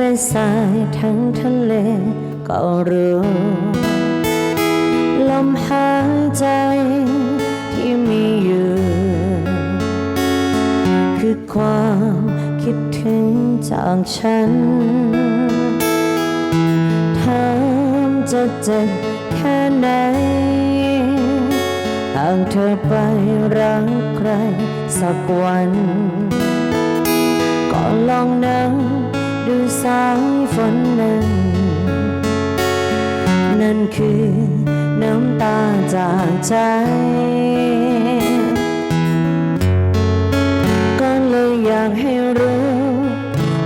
ม่สายทั้งทะเลก็รู้ ลมหายใจที่มีอยู่ คือความคิดถึงจากฉันถามจะเจ็บแค่ไหนหากเธอไปรักใครสักวัน ดูสายฝนนั้น นั่นคือน้ำตาจากใจ ก็เลยอยากให้รู้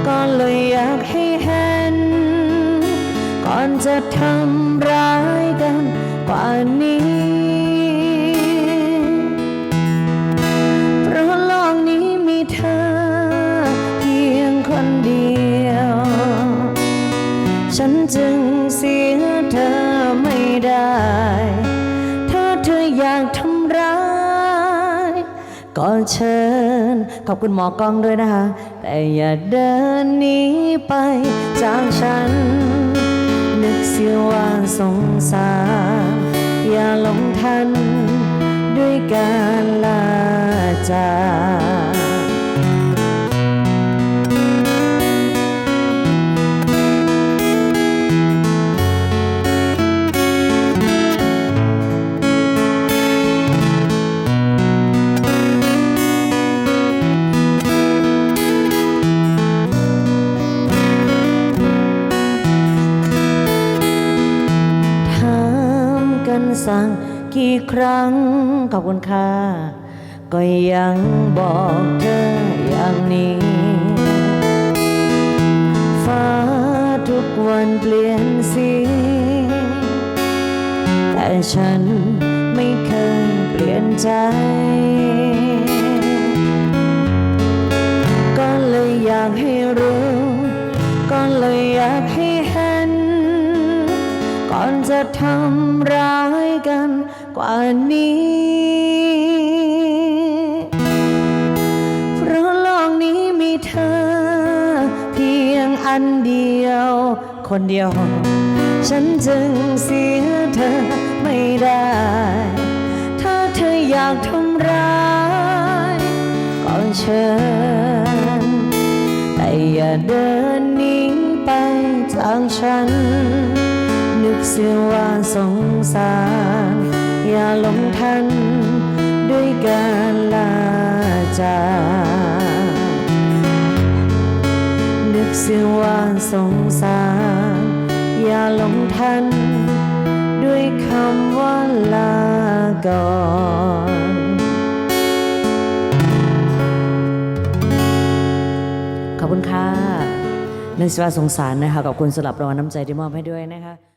ก็เลยอยากให้เห็น ก่อนจะทำร้ายกันกว่านี้ ก็เชิญ ขอบคุณหมอกล้องด้วยนะคะ แต่อย่าเดินหนีไปจากฉัน นึกเสียว่าสงสาร อย่าหลงทันด้วยการลาจาก สั่งกี่ครั้งขอบคุณค่ะ ก็ยังบอกเธออย่างนี้ ฟ้าทุกวันเปลี่ยนสีแต่ฉันไม่เคยเปลี่ยนใจ จะทำร้ายกันกว่านี้ เพราะโลกนี้มีเธอ เพียงอันเดียว คนเดียว ฉันจึงเสียเธอไม่ได้ ถ้าเธออยากทำร้ายก็เชิญ แต่อย่าเดินหนีไปจากฉัน นึกเสียว่าสงสาร อย่าหลงทันด้วยการลาจากนึกเสียว่าสงสาร อย่าหลงทันด้วยคำว่าลาก่อนขอบคุณค่ะนึกเสียว่าสงสารนะคะขอบคุณสำหรับรางวัลน้ำใจที่มอบให้ด้วยนะคะ